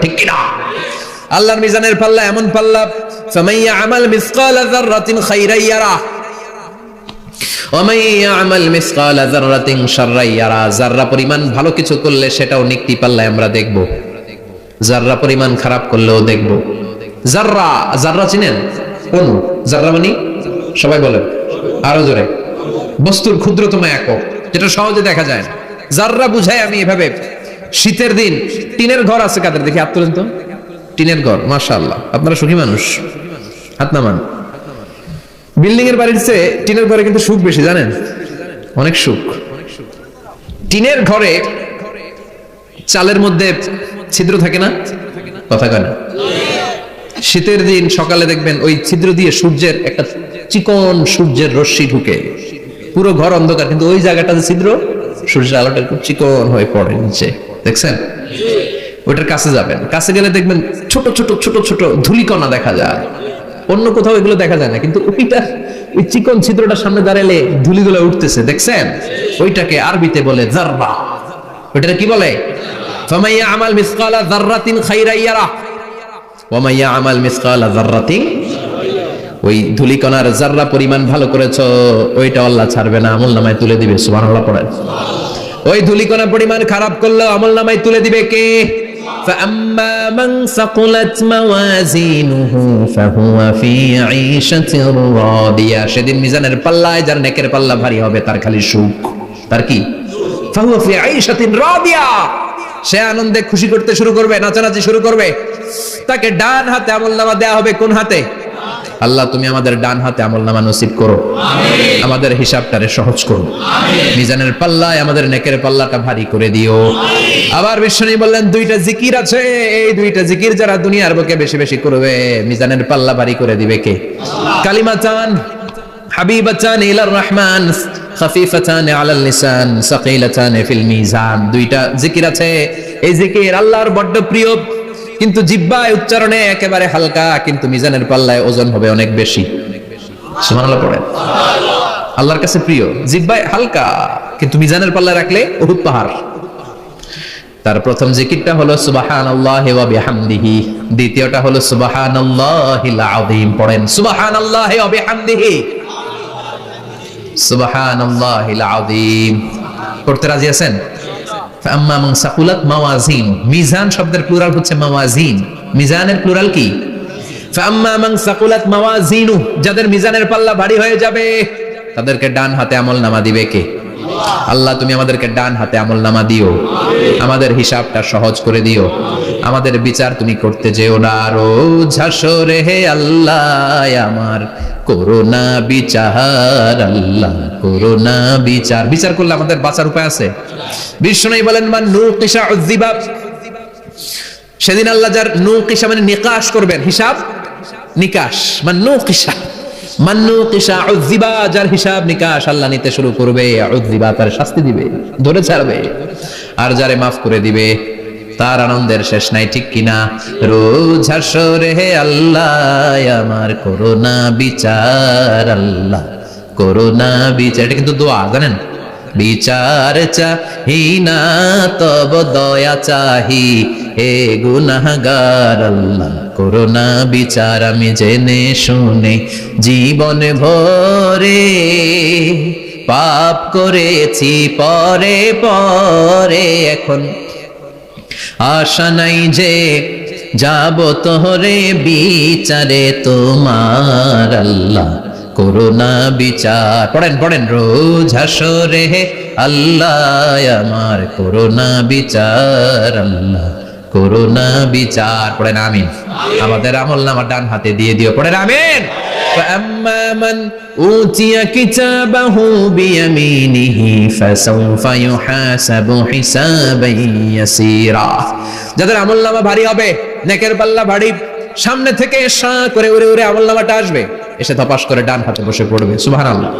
ঠিক কিনা? আল্লাহর মিজানের পাল্লা এমন পাল্লা, ফামাইয়া আমাল মিসকালা যাররাতিন যাররা পরিমাণ ভালো কিছু করলে সেটাও নিকটি পাল্লায় আমরা দেখব। যাররা পরিমাণ খারাপ করলেও দেখব। চিনেন? কোন? জাররা মানে? সবাই বলেন। আরও জোরে। বস্তুর ক্ষুদ্রতম একক। যেটা সহজে দেখা যায় না। জাররা বুঝাই আমি এভাবে শীতের দিন, টিনের ঘর আছে কাদের দেখি তো। টিনের ঘর, মাশাআল্লাহ। আপনারা সুখী মানুষ। হাত নামান। বিল্ডিং এর বাড়ির চেয়ে টিনের ঘরে কিন্তু সুখ বেশি, জানেন? অনেক সুখ। টিনের ঘরে চালের মধ্যে ছিদ্র থাকে না? কথা কয় না। শীতের দিন সকালে দেখবেন ওই ছিদ্র দিয়ে সূর্যের একটা চিকন সূর্যের রশ্মি ঢুকে। পুরো ঘর অন্ধকার, কিন্তু ওই জায়গাটাতে ছিদ্র, সূর্যের আলোটা খুব চিকন হয়ে পড়ে নিচে। দেখছেন? ওইটার কাছে যাবেন। কাছে গেলে দেখবেন ছোট ছোট ছোট ছোট ধুলিকণা দেখা যায়। অন্য কোথাও এগুলো দেখা যায় না, কিন্তু ওইটা, ওই চিকন ছিদ্রটার সামনে দাঁড়ালে ধুলিগুলো উঠতেছে, দেখছেন? ওইটাকে আরবিতে বলে জারবা ওইটা কি বলে? ফামাইয়া আমাল মিসকালা যাররাতিন খাইরাই ইয়ারা। ওয়ামাইয়া আমাল মিসকালা যাররাতিন ওই ধুলিকণার জাররা পরিমাণ ভালো করেছ, ওইটা আল্লাহ ছাড়বে না, আমল নামায় তুলে দিবে, সুবহানাল্লাহ পড়েন। ওই ধুলিকণা পরিমাণ খারাপ করলে আমল নামায় তুলে দিবে কে فأما من ثقلت موازينه فهو في عيشة راضية সেদিন মিজানের পাল্লায় যার নেকের পাল্লা ভারী হবে তার খালি সুখ তার কি فهو في عيشة راضية সে আনন্দে খুশি করতে শুরু করবে নাচানাচি শুরু করবে তাকে ডান হাতে আমল নামা দেয়া হবে কোন হাতে আল্লাহ তুমি আমাদের ডান হাতে আমল নামা নসিব করো। আমাদের হিসাবটারে সহজ করো। মিজানের পাল্লায় আমাদের নেকের পাল্লাটা ভারী করে দিও। আবার বিশ্বনী বললেন দুইটা জিকির আছে এই দুইটা জিকির যারা দুনিয়ার বুকে বেশি বেশি করবে মিজানের পাল্লা ভারী করে দিবে কে? কালিমা চান হাবিবাচান ইলার রহমান খাফিফাতান আলাল লিসান সাকিলাতান ফিল মিজান। দুইটা জিকির আছে। এই জিকির আল্লাহর বড্ড প্রিয়। কিন্তু জিব্বায় উচ্চারণে একেবারে হালকা, কিন্তু মিজানের পাল্লায় ওজন হবে অনেক বেশি। আল্লাহর কাছে প্রিয়, জিব্বায় হালকা, কিন্তু মিজানের পাল্লায় রাখলে উহুদ পাহাড়। তার প্রথম জিকিরটা হলো সুবহানাল্লাহ ওয়া বিহামদিহি। দ্বিতীয়টা হলো সুবহানাল্লাহিল আযীম। পড়েন, সুবহানাল্লাহ ওয়া বিহামদিহি। সুবহানাল্লাহিল আযীম। পড়তে রাজি আছেন? মিজান শব্দের প্লুরাল হচ্ছে মাওয়াজিন মিজানের প্লুরাল কি? যাদের মিজানের পাল্লা ভারী হয়ে যাবে, তাদেরকে ডান হাতে আমল নামা দিবে কে? আল্লাহ, তুমি আমাদেরকে ডান হাতে আমল নামা দিও। আমাদের হিসাবটা সহজ করে দিও। আমাদের বিচার তুমি করতে যেও না। রোজ হাসরে হে আল্লাহ, আমার করোনা বিচার, আল্লাহ, করোনা বিচার। বিচার করলে আমাদের বাঁচার উপায় আছে? বিষ্ণু বলেন, মান নু কিসা উজ্জিবাব সেদিন আল্লাহ যার নু কিসা মানে নিকাশ করবেন, হিসাব? নিকাশ। মান নু কিসা উজ্জিবা যার হিসাব নিকাশ আল্লাহ নিতে শুরু করবে উজ্জিবা তার শাস্তি দিবে, ধরে ছাড়বে। আর যারে মাফ করে দিবে তার আনন্দের শেষ নাই ঠিক কিনা? রোজ হে আল্লাহ, আমার করোনা বিচার আল্লাহ, করোনা বিচার। এটা কিন্তু দোয়া, জানেন? বিচার চাহি না তব দয়া চাহি। হে গুনাহগার আল্লাহ, করোনা বিচার আমি জেনে শুনে জীবন ভরে পাপ করেছি, পরে পরে এখন আশা নাই যে যাব তোহরে বিচারে তোমার আল্লাহ। করোনা বিচার। পড়েন পড়েন রোজ হাসরে আল্লাহ আমার করোনা বিচার আল্লাহ করোনা বিচার। পড়েন আমিন। আমাদের আমল নামা ডান হাতে দিয়ে দিও। পড়েন আমিন। فأما من أوتي كتابه بيمينه فسوف يحاسب حسابا يسيرا যাদের আমল নামা ভারী হবে নেকের পাল্লা ভারী সামনে থেকে সা করে উড়ে উড়ে আমল নামাটা আসবে এসে ধপাস করে ডান হাতে বসে পড়বে সুবাহ আল্লাহ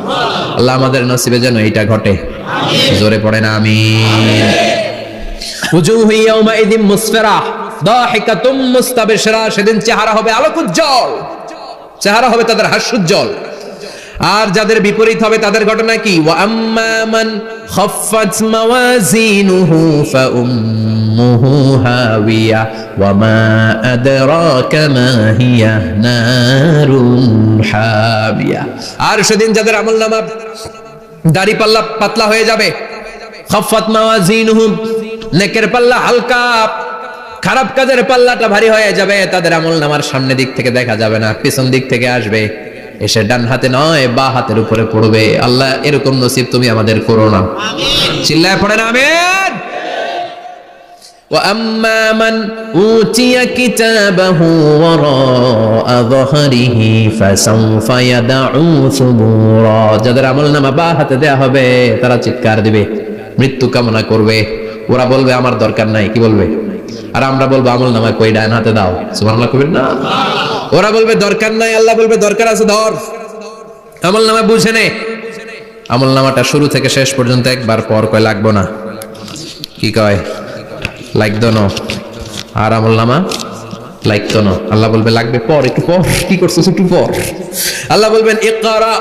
আল্লাহ আমাদের নসিবে যেন এইটা ঘটে জোরে পড়ে না আমি উজুহু ইয়াউমাইদিন মুসফিরা দাহিকাতুম মুস্তাবিশরা সেদিন চেহারা হবে আলোকোজ্জ্বল চেহারা হবে তাদের হাস্যোজ্জ্বল। আর যাদের বিপরীত হবে তাদের ঘটনা কি? খাফফাত হাবিয়া। আর সেদিন যাদের আমলনামা দাড়ি পাল্লা পাতলা হয়ে যাবে মাওয়াজিনহুম নেকের পাল্লা হালকা খারাপ কাজের পাল্লাটা ভারী হয়ে যাবে তাদের আমল নামার সামনে দিক থেকে দেখা যাবে না পিছন দিক থেকে আসবে এসে ডান হাতে নয় বা হাতের উপরে পড়বে আল্লাহ এরকম নসিব তুমি আমাদের করো না চিল্লায় পড়ে না আমিন وأما من أوتي كتابه وراء ظهره فسوف يدعو ثبورا যাদের আমল নামা বা হাতে দেয়া হবে তারা চিৎকার দিবে মৃত্যু কামনা করবে ওরা বলবে আমার দরকার নাই কি বলবে আর আমরা বলব আমল নামা কই ডান হাতে দাও। সুবহানাল্লাহ কবির না? ওরা বলবে, দরকার নাই, আল্লাহ বলবে, দরকার আছে, ধর। আমল নামা বুঝে নে। আমল নামাটা শুরু থেকে শেষ পর্যন্ত একবার পর কয়, লাগবো না। কি কয়? লাগতো না। আর আমল নামা? লাগতো না। আল্লাহ বলবে, লাগবে পর, একটু পর। কি করছিস, একটু পর? আল্লাহ বলবেন, ইকরা,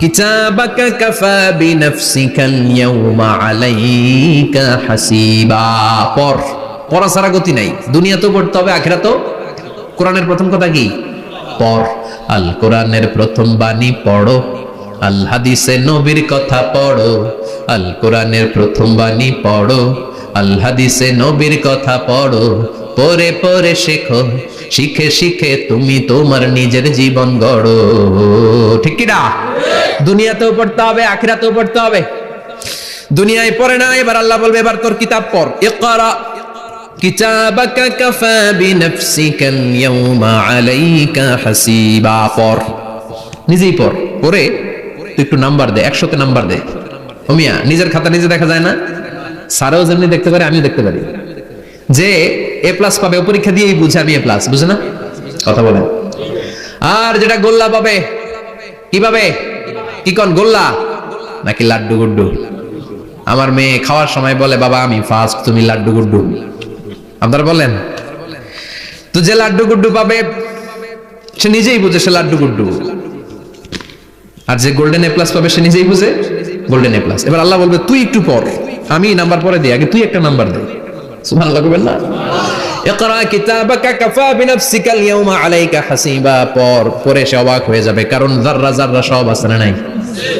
কিতাবাকা কাফা বিনাফসিকা আল-ইয়াওমা আলাইকা হাসিবা। পর। পড়া ছাড়া গতি নাই। দুনিয়াতেও পড়তে হবে, আখিরাতেও? কোরআনের প্রথম কথা কি? পর আল কোরআনের প্রথম বাণী পড়ো। আল হাদিসে নবীর কথা পড়ো। আল কোরআনের প্রথম বাণী পড়ো। আল হাদিসে নবীর কথা পড়ো। পরে পরে শেখো। শিখে শিখে তুমি তোমার নিজের জীবন গড়ো। ঠিক কি না? দুনিয়াতেও পড়তে হবে, আখিরাতেও পড়তে হবে। দুনিয়ায় পড়ে না, এবার আল্লাহ বলবে, এবার তোর কিতাব পড়। এ ইকরা কিতাবাকা কাফা বিনাফসিকা আল-ইয়াওমা আলাইকা হাসিবা। পড়। নিজেই পড়। পড়ে তুই একটু নাম্বার দে একশোতে নাম্বার দে। ওমিয়া নিজের খাতা নিজে দেখা যায় না? স্যারও যেমনি দেখতে পারে, আমিও দেখতে পারি। যে এ প্লাস পাবে, ও দিয়েই বুঝে আমি এ প্লাস বুঝে কথা বলেন। আর যেটা গোল্লা পাবে, কি পাবে? কি কন, গোল্লা? নাকি লাড্ডু গুড্ডু? আমার মেয়ে খাওয়ার সময় বলে, বাবা, আমি ফার্স্ট তুমি লাড্ডু গুড্ডু। আপনারা বলেন। তো যে লাড্ডু গুড্ডু পাবে, সে নিজেই বুঝে সে লাড্ডু গুড্ডু। আর যে গোল্ডেন এ প্লাস পাবে, সে নিজেই বুঝে গোল্ডেন এ প্লাস এবার আল্লাহ বলবে, তুই একটু পর আমি নাম্বার পরে দিই। আগে তুই একটা নাম্বার দে। সুবহানাল্লাহ কইবেন না? পর, পরে সে অবাক হয়ে যাবে, কারণ যাররা যাররা সব আছে না নাই।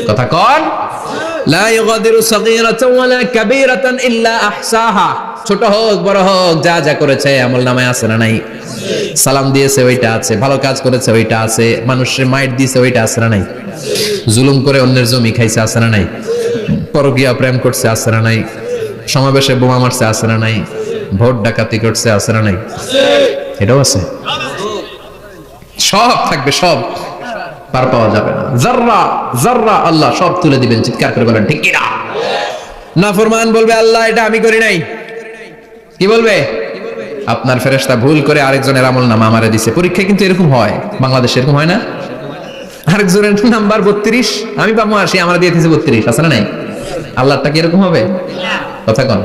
কথা কন। লা ইগাদিরু সাগীরাতান ওয়ালা কাবীরাতান ইল্লা আহসাহা। ছোট হোক, বড় হোক, যা যা করেছে, আমল নামায় আছে না নাই? সালাম দিয়েছে, ওইটা আছে। ভালো কাজ করেছে, ওইটা আছে। মানুষের মাইট দিয়েছে, ওইটা আছে না নাই? জুলুম করে অন্যের জমি খাইছে, আছে না নাই? পরকিয়া প্রেম করছে, আছে না নাই? সমাবেশে বোমা মারছে, আছে না নাই? ভোট ডাকাতি করছে, আছে না নাই? এটাও আছে? সব থাকবে, সব। পার পাওয়া যাবে না। জাররা জাররা আল্লাহ সব তুলে দিবেন, চিৎকার করে বলেন, ঠিক কিনা না? ফরমান বলবে, আল্লাহ, এটা আমি করি নাই। কি বলবে? আপনার ফেরেশতা ভুল করে আরেকজনের আমল নামা আমারে দিছে। পরীক্ষা কিন্তু এরকম হয়। বাংলাদেশে এরকম হয় না? আরেকজনের নাম্বার বত্রিশ, আমি পাবো আসি আমার দিয়ে দিয়েছে বত্রিশ, আছে না নাই? আল্লাহটা কি এরকম হবে? কথা কন।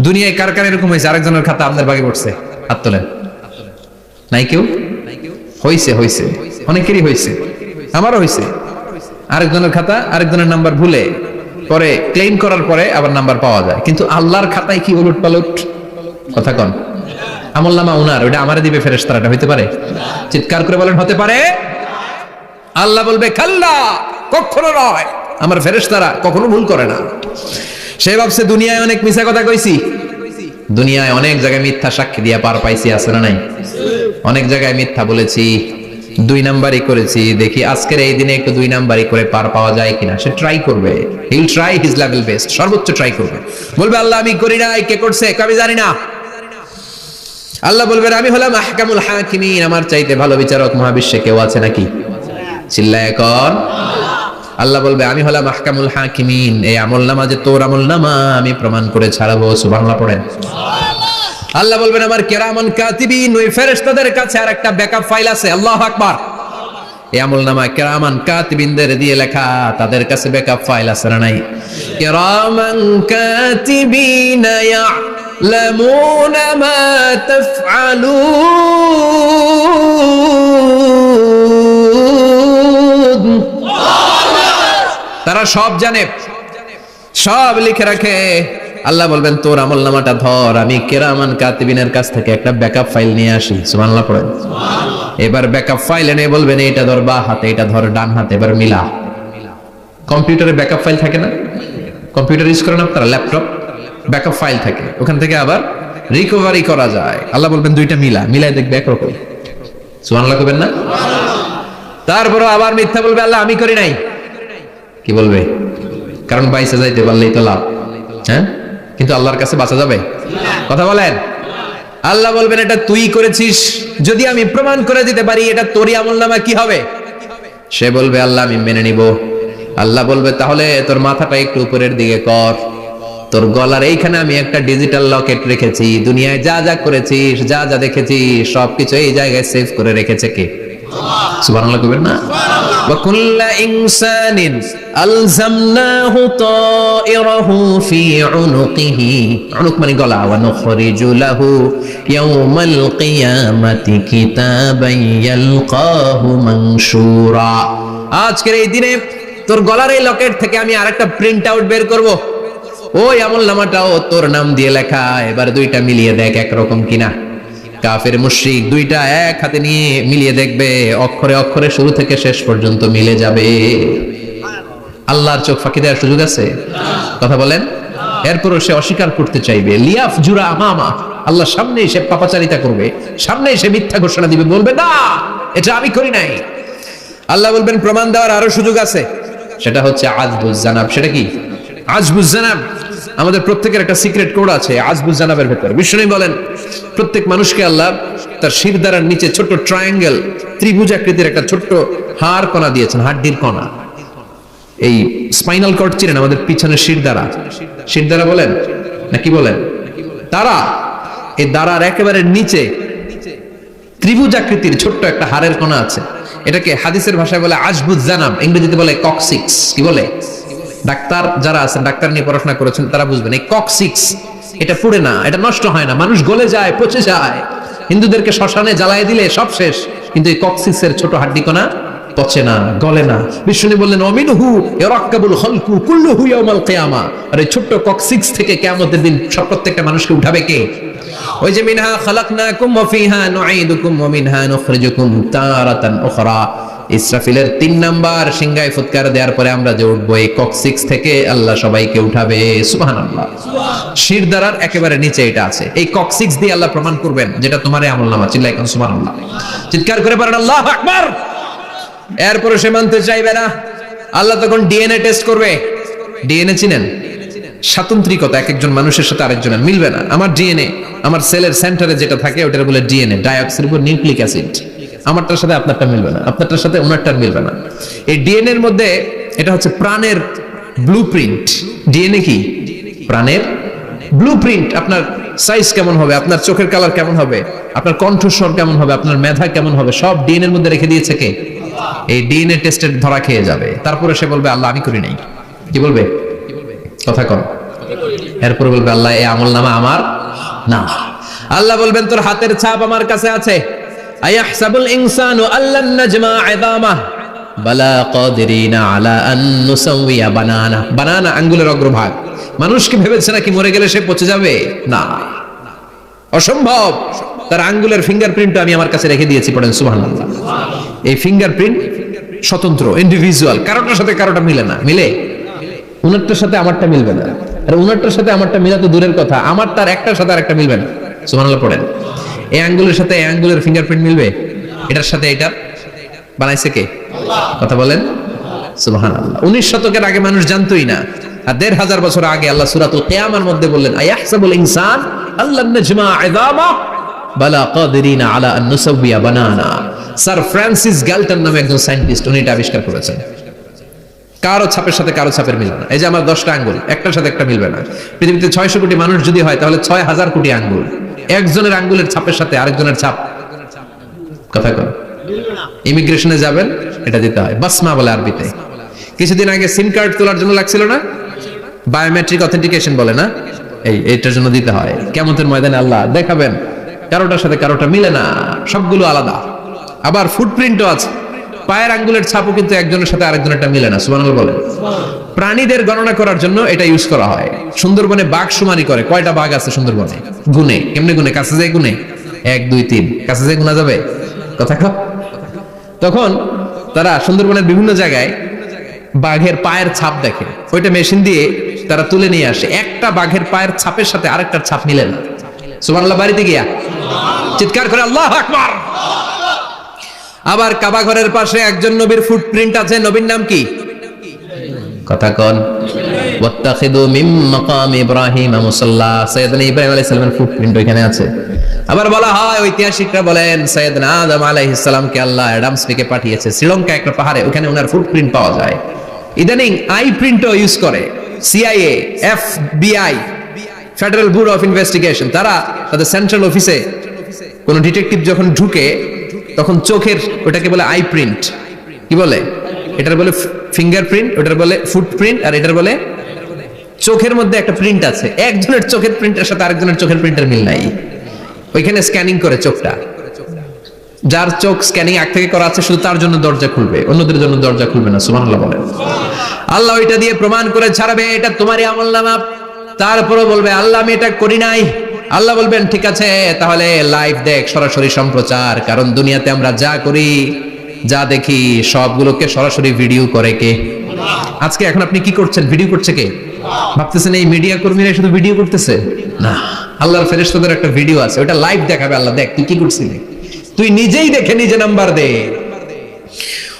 দুনিয়ায় কার কার এরকম হয়েছে? আরেকজনের খাতা আপনার বাগে পড়ছে। হাত তোলেন। নাই কেউ? হইছে হইছে। অনেকেরই হয়েছে আমারও হয়েছে আরেকজনের খাতা, আরেকজনের নাম্বার ভুলে পরে ক্লেম করার পরে আবার নাম্বার পাওয়া যায়। কিন্তু আল্লাহর খাতায় কি উলট পালট? কথা কন। আমল নামা উনার ওটা আমারে দিবে ফেরেশতারা এটা হইতে পারে? চিৎকার করে বলেন, হতে পারে? আল্লাহ বলবে, খাল্লা কখনো নয়। আমার ফেরেশতারা কখনো ভুল করে না। সে ভাবছে, দুনিয়ায় অনেক মিছা কথা কইছি। দুনিয়ায় অনেক জায়গায় মিথ্যা সাক্ষী দিয়া পার পাইছি, আছে না নাই? অনেক জায়গায় মিথ্যা বলেছি। দুই নাম্বারই করেছি, দেখি আজকের এই দিনে একটু দুই নাম্বারই করে পার পাওয়া যায় কিনা। সে ট্রাই করবে। He'll try his level best সর্বোচ্চ ট্রাই করবে। বলবে, আল্লাহ, আমি করি নাই। কে করছে? আমি জানি না। আল্লাহ বলবেন, আমি হলাম আহকামুল হাকিমিন। আমার চাইতে ভালো বিচারক মহাবিশ্বে কেউ আছে নাকি? চিল্লায় কর। আল্লাহ বলবে, আমি হলাম আহকামুল হাকিমিন। এই আমল নামা যে তোর আমল নামা, আমি প্রমাণ করে ছাড়াবো। সুবহানাল্লাহ, পড়েন। আল্লাহ বলবেন, আমার কেরামান কাতিবিন, ওই ফেরেশতাদের কাছে আর একটা ব্যাকআপ ফাইল আছে। আল্লাহু আকবার। এই আমল নামা কেরামান কাতিবিনদের দিয়ে লেখা, তাদের কাছে ব্যাকআপ ফাইল আছে না নাই? কেরামান কাতিবিন ইয়ালামুনা মা তাফআলুন। তারা সব জানে, সব লিখে রাখে। আল্লাহ বলবেন তোর আমল নামাটা ধর আমি কেরামান কাতিবিনের কাছ থেকে একটা ব্যাকআপ ফাইল নিয়ে আসি। সুবহানাল্লাহ পড়েন। এবার ব্যাকআপ ফাইল এনে বলবেন এটা ধর বা হাতে এটা ধর ডান হাতে এবার মিলা। কম্পিউটারে ব্যাকআপ ফাইল থাকে না? কম্পিউটার ইউজ করেন আপনারা ল্যাপটপ? ব্যাকআপ ফাইল থাকে। ওখান থেকে আবার রিকভারি করা যায়। আল্লাহ বলবেন দুইটা মিলা মিলাই দেখবে একরকম। সুবহানাল্লাহ করবেন না? তারপরে আবার মিথ্যা বলবে আল্লাহ আমি করি নাই। কি বলবে? কারণ বাইসে যাইতে পারলেই তো লাভ। হ্যাঁ? কিন্তু আল্লাহর কাছে বাঁচা যাবে? কথা বলেন। আল্লাহ বলবেন, এটা তুই করেছিস। যদি আমি প্রমাণ করে দিতে পারি, এটা তোরই আমল নামা, কি হবে? সে বলবে, আল্লাহ, আমি মেনে নিব। আল্লাহ বলবে, তাহলে তোর মাথাটা একটু উপরের দিকে কর। তোর গলার এইখানে আমি একটা ডিজিটাল লকেট রেখেছি। দুনিয়ায় যা যা করেছিস, যা যা দেখেছিস, সবকিছু এই জায়গায় সেভ করে রেখেছে কে? সুবহানাল্লাহ কইবেন না? ওয়া কুল্লা ইনসানিন আলজামনাহু তাইরাহু ফি উনুকিহি। উনুক মানে গলা। ওয়া নুখরিজু লাহু ইয়াওমাল কিয়ামাতি কিতাবান ইয়ালকাহু মানশুরা। আজকের এই দিনে তোর গলার এই লকেট থেকে আমি আরেকটা প্রিন্ট আউট বের করব। ওই আমল নামাটাও তোর নাম দিয়ে লেখা। এবার দুইটা মিলিয়ে দেখ একরকম কিনা। কাফের মুশরিক দুইটা এক হাতে নিয়ে মিলিয়ে দেখবে, অক্ষরে অক্ষরে শুরু থেকে শেষ পর্যন্ত মিলে যাবে। আল্লাহর চোখ ফাঁকি দেওয়ার সুযোগ আছে? কথা বলেন। এরপরও সে অস্বীকার করতে চাইবে। লিয়াফ জুরা আমামা। আল্লাহ সামনে সে পাপাচারিতা করবে। সামনে সে মিথ্যা ঘোষণা দিবে। বলবে, না, এটা আমি করি নাই। আল্লাহ বলবেন, প্রমাণ দেওয়ার আরও সুযোগ আছে। সেটা হচ্ছে আজবুজ জানাব। সেটা কি? আজবুজ জানাব। আমাদের প্রত্যেকের একটা সিক্রেট কোড আছে আজবুজ জানাবের ভেতর। বিষ্ণু বলেন, প্রত্যেক মানুষকে আল্লাহ তার শির দ্বারার নিচে ছোট্ট ট্রায়াঙ্গেল ত্রিভুজ আকৃতির একটা ছোট্ট হাড় কণা দিয়েছেন, হাড্ডির কণা। এই স্পাইনাল কর্ড চিনেন, আমাদের পিছনে শির দ্বারা। শির দ্বারা বলেন, না কি বলেন? তারা এই দ্বারার একেবারে নিচে ত্রিভুজ আকৃতির ছোট্ট একটা হাড়ের কণা আছে। এটাকে হাদিসের ভাষায় বলে আজবুজ জানাব ইংরেজিতে বলে ককসিক্স কি বলে? ডাক্তার যারা আছেন, ডাক্তার নিয়ে পড়াশোনা করেছেন, তারা বুঝবেন, এই ককসিক্স এটা পুড়ে না, এটা নষ্ট হয় না, মানুষ গলে যায়, পচে যায়। হিন্দুদেরকে শ্মশানে জ্বালায় দিলে সব শেষ, কিন্তু এই ককসিক্সের ছোট হাড্ডি কণা পচে না, গলে না। বিষ্ণু বললেন আর এই ছোট্ট ককসিক্স থেকে কিয়ামতের দিন সব প্রত্যেকটা মানুষকে উঠাবে কে? ওই যে, মিনহা খালাকনাকুম ওয়া ফিহা নুঈদুকুম ওয়া মিনহা নুখরিজুকুম তারাতান উখরা। ইসরাফিলের তিন নাম্বার সিংহায় ফুৎকার দেওয়ার পরে আমরা যে উঠবো, এই কক্সিক্স থেকে আল্লাহ সবাইকে উঠাবে। সুবহানাল্লাহ। শির দ্বারার একেবারে নিচে এটা আছে। এই কক্সিক্স দিয়ে আল্লাহ প্রমাণ করবেন যেটা তোমার আমল নামা। চিল্লাই কোন, সুবহানাল্লাহ। চিৎকার করে পারেন আল্লাহ এরপরে সে মানতে চাইবে না। আল্লাহ তখন ডিএনএ টেস্ট করবে। ডিএনএ চিনেন? স্বাতন্ত্রিকতা, এক একজন মানুষের সাথে আরেকজনের মিলবে না। আমার ডিএনএ আমার সেলের সেন্টারে যেটা থাকে, ওটার বলে ডিএনএ ডাইঅক্সিরিবো নিউক্লিক অ্যাসিড আমারটার সাথে আপনারটা মিলবে না, আপনারটার সাথে ওনারটার মিলবে না। এই ডিএনএ এর মধ্যে এটা হচ্ছে প্রাণের ব্লু প্রিন্ট ডিএনএ কি? প্রাণের ব্লু প্রিন্ট আপনার সাইজ কেমন হবে? আপনার চোখের কালার কেমন হবে? আপনার কণ্ঠস্বর কেমন হবে? আপনার মেধা কেমন হবে? সব ডিএনএ এর মধ্যে রেখে দিয়েছে কে? এই ডিএনএ টেস্টের ধরা খেয়ে যাবে। তারপরে সে বলবে, আল্লাহ, আমি করি নাই। কি বলবে? কথা কর এরপর বলবে, আল্লাহ এই আমল নামা আমার না। আল্লাহ বলবেন, তোর হাতের ছাপ আমার কাছে আছে। আয়াহসাবুল বানানা বানানা আঙ্গুলের অগ্রভাগ মানুষ কি ভেবেছে নাকি মরে গেলে সে পচে যাবে না অসম্ভব তার আঙ্গুলের ফিঙ্গারপ্রিন্ট আমি আমার কাছে রেখে দিয়েছি পড়েন সুবহানাল্লাহ এই ফিঙ্গারপ্রিন্ট স্বতন্ত্র ইন্ডিভিজুয়াল কারোটার সাথে কারোটা মিলে না। মিলে? সাথে আমারটা মিলবে না। আর উনারটার সাথে আমারটা মিলা তো দূরের কথা। আমার তার একটার সাথে আরেকটা মিলবে না। সুবহানাল্লাহ পড়েন। এই আঙ্গুলের সাথে এই আঙ্গুলের ফিঙ্গারপ্রিন্ট মিলবে? এটার সাথে এটা বানাইছে কে? কথা বলেন। সুবহানাল্লাহ। উনিশ শতকের আগে মানুষ জানতোই না। আর দেড় হাজার বছর আগে আল্লাহ সুরাতুল কিয়ামার মধ্যে বললেন ইনসান আল্লাহ আলা বানানা। স্যার ফ্রান্সিস গ্যালটন একজন সায়েন্টিস্ট, উনি এটা আবিষ্কার করেছেন। কারও ছাপের সাথে কারও ছাপের মিলবে না। এই যে আমার দশটা আঙ্গুল, একটার সাথে একটা মিলবে না। পৃথিবীতে ছয়শো কোটি মানুষ যদি হয়, তাহলে ছয় হাজার কোটি আঙ্গুল। একজনের আঙ্গুলের ছাপের সাথে আরেকজনের ছাপ। কথা কর ইমিগ্রেশনে যাবেন, এটা দিতে হয়। বাসমা বলে আরবিতে। কিছুদিন আগে সিম কার্ড তোলার জন্য লাগছিল না? বায়োমেট্রিক অথেন্টিকেশন বলে না? এই এটার জন্য দিতে হয়। কেমতের ময়দানে আল্লাহ দেখাবেন। কারোটার সাথে কারোটা মিলে না। সবগুলো আলাদা। আবার ফুটপ্রিন্টও আছে। পায়ের আঙ্গুলের ছাপও কিন্তু একজনের সাথে আরেকজনেরটা মিলে না, সুবহানাল্লাহ বলেন। প্রাণীদের গণনা করার জন্য এটা ইউজ করা হয়। সুন্দরবনে বাঘ সুমারি করে, কয়টা বাঘ আছে সুন্দরবনে? গুনে, কেমনে গুনে? কাছে যায় গুনে? এক, দুই, তিন। কাছে যায় গুনা যাবে? কথা তখন তারা সুন্দরবনের বিভিন্ন জায়গায় বাঘের পায়ের ছাপ দেখে। ওইটা মেশিন দিয়ে তারা তুলে নিয়ে আসে। একটা বাঘের পায়ের ছাপের সাথে আরেকটার ছাপ মিলে না। সুবহানাল্লাহ, বাড়িতে গিয়া চিৎকার করে, আল্লাহ আকবার! আবার কাবা ঘরের পাশে একজন নবীর ফুটপ্রিন্ট আছে, নবীর নাম কি? কথা কন। ওয়াত্তাখিদু মিম মাকাম ইব্রাহিম মুসাল্লা। সাইয়েদনা ইব্রাহিম আলাইহিস সালামের ফুটপ্রিন্ট ওইখানে আছে। আবার বলা হয়, ঐতিহাসিকরা বলেন, সাইয়েদনা আদম আলাইহিস সালামকে আল্লাহ অ্যাডামস থেকে পাঠিয়েছে। শ্রীলঙ্কা একটা পাহাড়ে, ওখানে ওনার ফুটপ্রিন্ট পাওয়া যায়। ইদানিং আই প্রিন্টও ইউজ করে CIA FBI federal bureau of investigation তারা তাদের সেন্ট্রাল অফিসে কোন ডিটেকটিভ যখন ঢুকে তখন চোখের ওটাকে বলে আই প্রিন্ট কি বলে? এটার বলে ফিঙ্গারপ্রিন্ট ওটার বলে ফুটপ্রিন্ট আর এটার বলে চোখের মধ্যে একটা প্রিন্ট আছে। একজনের চোখের প্রিন্টের সাথে আরেকজনের চোখের প্রিন্টের মিল নাই। ওইখানে স্ক্যানিং করে চোখটা। যার চোখ স্ক্যানিং আগ থেকে করা আছে, শুধু তার জন্য দরজা খুলবে। অন্যদের জন্য দরজা খুলবে না, সুবহানাল্লাহ বলেন। আল্লাহ ওইটা দিয়ে প্রমাণ করে ছাড়বে, এটা তোমারই আমল নামা। তারপরও বলবে, আল্লাহ আমি এটা করি নাই। আল্লাহ বলবেন ঠিক আছে তাহলে লাইভ দেখ সরাসরি সম্প্রচার কারণ দুনিয়াতে আমরা যা করি যা দেখি সবগুলোকে সরাসরি ভিডিও করে কে আজকে এখন আপনি কি করছেন ভিডিও করছে কে ভাবতেছেন এই মিডিয়া কর্মীরা শুধু ভিডিও করতেছে না আল্লাহর ফেরেশতাদের একটা ভিডিও আছে ওটা লাইভ দেখাবে আল্লাহ দেখ তুই কি করছিলি তুই নিজেই দেখে নিজে নাম্বার দে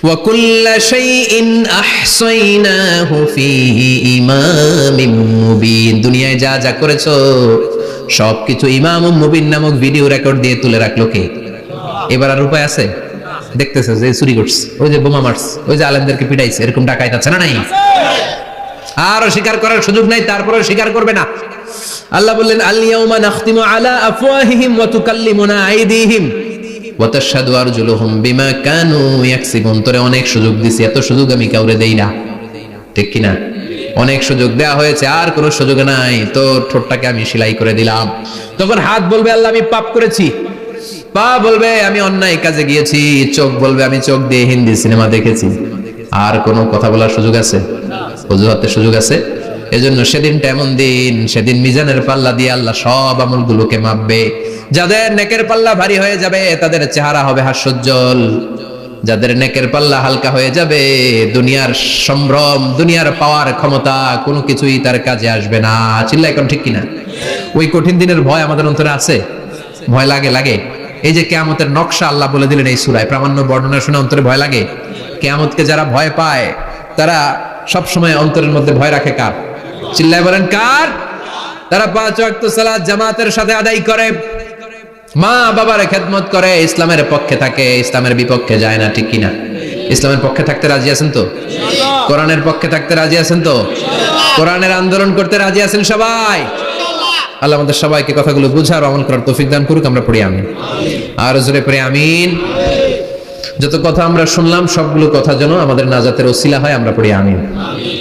وكل شيء أحصيناه في إمام مبين দুনিয়ায় যা যা করেছো সবকিছু ইমাম মুবিন নামক ভিডিও রেকর্ড দিয়ে তুলে রাখল কে? এবার আর উপায় আছে? দেখতেছে যে চুরি করছে, ওই যে বোমা মারছে, ওই যে আলেমদেরকে পিটাইছে, এরকম ডাকাইত আছে না নাই? আরও স্বীকার করার সুযোগ নাই, তারপরেও স্বীকার করবে না। আল্লাহ বললেন আলিয়াউমা নাখতিমু আলা আফওয়াহিহিম ওয়া তুকাল্লিমুনা আইদিহিম ওয়া তাশহাদু আরজুলুহুম বিমা কানু ইয়াকসিবুন। তোরে অনেক সুযোগ দিছি, এত সুযোগ আমি কাউরে দেই না। ঠিক কি না অনেক সুযোগ দেয়া হয়েছে, আর কোনো সুযোগ নাই। তোর ঠোঁটটাকে আমি সেলাই করে দিলাম। তখন হাত বলবে, আল্লাহ, আমি পাপ করেছি। পা বলবে, আমি অন্যায় কাজে গিয়েছি। চোখ বলবে, আমি চোখ দিয়ে হিন্দি সিনেমা দেখেছি। আর কোনো কথা বলার সুযোগ আছে? অজুহাতের সুযোগ আছে? এজন্য সেদিনটা এমন দিন, সেদিন মিজানের পাল্লা দিয়ে আল্লাহ সব আমলগুলোকে মাপবে। যাদের নেকের পাল্লা ভারী হয়ে যাবে, তাদের চেহারা হবে হাস্যোজ্জ্বল। যাদের নেকের পাল্লা হালকা হয়ে যাবে, দুনিয়ার সম্ভ্রম, দুনিয়ার পাওয়ার ক্ষমতা, কোনো কিছুই তার কাজে আসবে না। চিল্লা এখন ঠিক কিনা? ওই কঠিন দিনের ভয় আমাদের অন্তরে আছে? ভয় লাগে লাগে। এই যে কেয়ামতের নকশা আল্লাহ বলে দিলেন এই সুরায়, প্রামাণ্য বর্ণনা শুনে অন্তরে ভয় লাগে। কেয়ামতকে যারা ভয় পায়, তারা সব সময় অন্তরের মধ্যে ভয় রাখে কার? চিল্লায় বলেন কার? তারা পাঁচ ওয়াক্ত সালাত জামাতের সাথে আদায় করে। মা বাবার খেদমত করে, ইসলামের পক্ষে থাকে, ইসলামের বিপক্ষে যায় না, ঠিক কিনা? ইসলামের পক্ষে থাকতে রাজি আছেন তো? কোরআনের পক্ষে থাকতে রাজি আছেন তো? কোরআনের আন্দোলন করতে রাজি আছেন সবাই? আল্লাহ আমাদের সবাইকে কথাগুলো বুঝার আমল করার তৌফিক দান করুক, আমরা পড়ি আমিন। আর জোরে পড়ে আমিন। যত কথা আমরা শুনলাম, সবগুলো কথা যেন আমাদের নাজাতের ওসিলা হয়, আমরা পড়ি আমিন।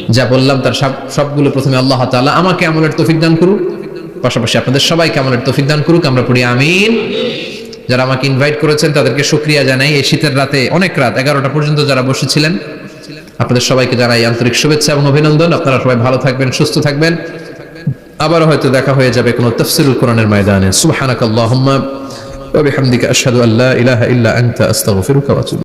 যা বললাম, তার সব সবগুলো প্রথমে আল্লাহ তাআলা আমাকে আমলের তৌফিক দান করুক। পাশাপাশি আপনাদের সবাইকে আমলের তৌফিক দান করুক, আমরা পড়ি আমিন। যারা আমাকে ইনভাইট করেছেন, তাদেরকে শুক্রিয়া জানাই। এই শীতের রাতে অনেক রাত, এগারোটা পর্যন্ত যারা বসেছিলেন, আপনাদের সবাইকে জানাই আন্তরিক শুভেচ্ছা এবং অভিনন্দন। আপনারা সবাই ভালো থাকবেন, সুস্থ থাকবেন। আবারও হয়তো দেখা হয়ে যাবে কোনো তফসিরুল কোরআনের ময়দানে। সুবহানাকাল্লাহুম্মা ওয়া বিহামদিকা আশহাদু আল্লা ইল্লা আনতা